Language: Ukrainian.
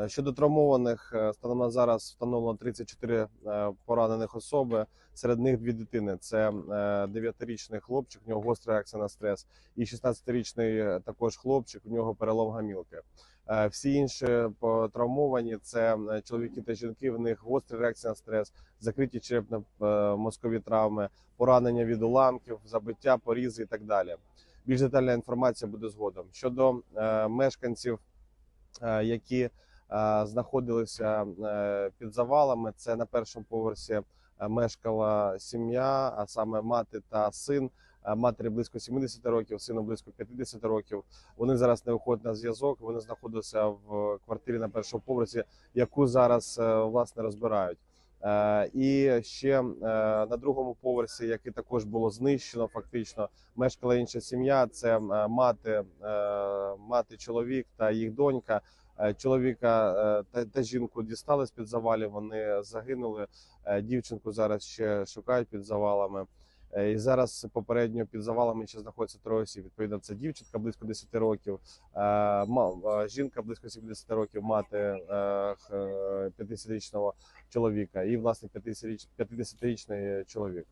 Е, Щодо травмованих, е, станом на зараз встановлено 34 е, поранених особи. Серед них дві дитини. Це 9-річний хлопчик, у нього гостра реакція на стрес, і 16-річний також хлопчик, у нього перелом гамілки. Всі інші травмовані це чоловіки та жінки. В них гострі реакції на стрес, закриті черепно-мозкові травми, поранення від уламків, забиття, порізи і так далі. Більш детальна інформація буде згодом. Щодо мешканців, які знаходилися е, під завалами, це на першому поверсі е, мешкала сім'я, а саме мати та син. Е, Матері близько 70 років, сину близько 50 років. Вони зараз не виходять на зв'язок. Вони знаходяться в квартирі на першому поверсі, яку зараз е, власне розбирають. Е, І ще е, на другому поверсі, який також було знищено, фактично мешкала інша сім'я. Це е, мати, е, мати, чоловік та їх донька. Е, Чоловіка е, та, жінку дістали з під завалів. Вони загинули. Е, Дівчинку зараз ще шукають під завалами. І зараз попередньо під завалами ще знаходиться троє осіб. Відповідно, це дівчинка близько 10 років, жінка близько 70 років, мати е, е, 50-річного чоловіка і власне 50-річ- 50-річний чоловік.